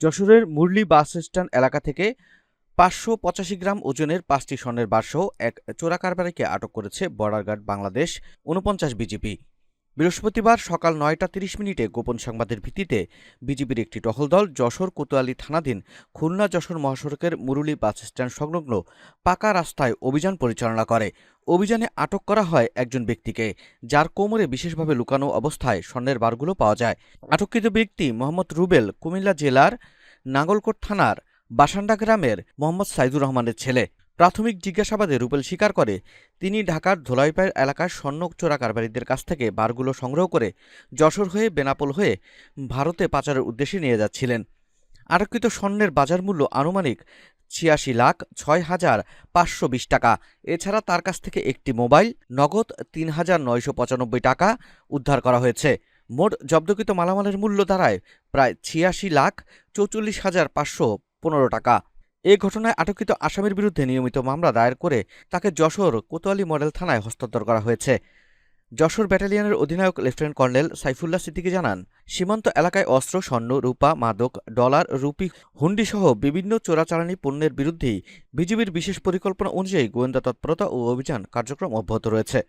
যশোরের Murali bus stand এলাকা থেকে পাঁচশো পঁচাশি গ্রাম ওজনের পাঁচটি স্বর্ণের বারসহ এক চোরা কারবারিকে আটক করেছে বর্ডার গার্ড বাংলাদেশ উনপঞ্চাশ বিজিপি। বৃহস্পতিবার সকাল নয়টা তিরিশ মিনিটে গোপন সংবাদের ভিত্তিতে বিজিবির একটি টহল দল যশোর কোতোয়ালি থানাধীন খুলনা যশোর মহাসড়কের মুরুলি বাস স্ট্যান্ড সংলগ্ন পাকা রাস্তায় অভিযান পরিচালনা করে। অভিযানে আটক করা হয় একজন ব্যক্তিকে, যার কোমরে বিশেষভাবে লুকানো অবস্থায় স্বর্ণের বারগুলো পাওয়া যায়। আটককৃত ব্যক্তি মোহাম্মদ রুবেল, কুমিল্লা জেলার নাঙ্গলকোট থানার বাসান্ডা গ্রামের মোহাম্মদ সাইদুর রহমানের ছেলে। প্রাথমিক জিজ্ঞাসাবাদে রুবেল স্বীকার করে, তিনি ঢাকার ধোলাইপাড় এলাকার স্বর্ণ চোরা কারবারিদের কাছ থেকে বারগুলো সংগ্রহ করে যশোর হয়ে বেনাপোল হয়ে ভারতে পাচারের উদ্দেশ্যে নিয়ে যাচ্ছিলেন। আটককৃত স্বর্ণের বাজার মূল্য আনুমানিক ছিয়াশি লাখ ছয় হাজার পাঁচশো বিশ টাকা। এছাড়া তার কাছ থেকে একটি মোবাইল, নগদ তিন হাজার নয়শো পঁচানব্বই টাকা উদ্ধার করা হয়েছে। মোট জব্দকৃত মালামালের মূল্য দাঁড়ায় প্রায় ছিয়াশি লাখ চৌচল্লিশ হাজার পাঁচশো পনেরো টাকা। এ ঘটনায় আটককৃত আসামির বিরুদ্ধে নিয়মিত মামলা দায়ের করে তাকে যশোর কোতোয়ালি মডেল থানায় হস্তান্তর করা হয়েছে। যশোর ব্যাটালিয়নের অধিনায়ক লেফটেন্যান্ট কর্নেল সাইফুল্লাহ সিদ্দিকী জানান, সীমান্ত এলাকায় অস্ত্র, স্বর্ণ, রূপা, মাদক, ডলার, রুপি, হুন্ডিসহ বিভিন্ন চোরাচালানি পণ্যের বিরুদ্ধেই বিজিবির বিশেষ পরিকল্পনা অনুযায়ী গোয়েন্দা তৎপরতা ও অভিযান কার্যক্রম অব্যাহত রয়েছে।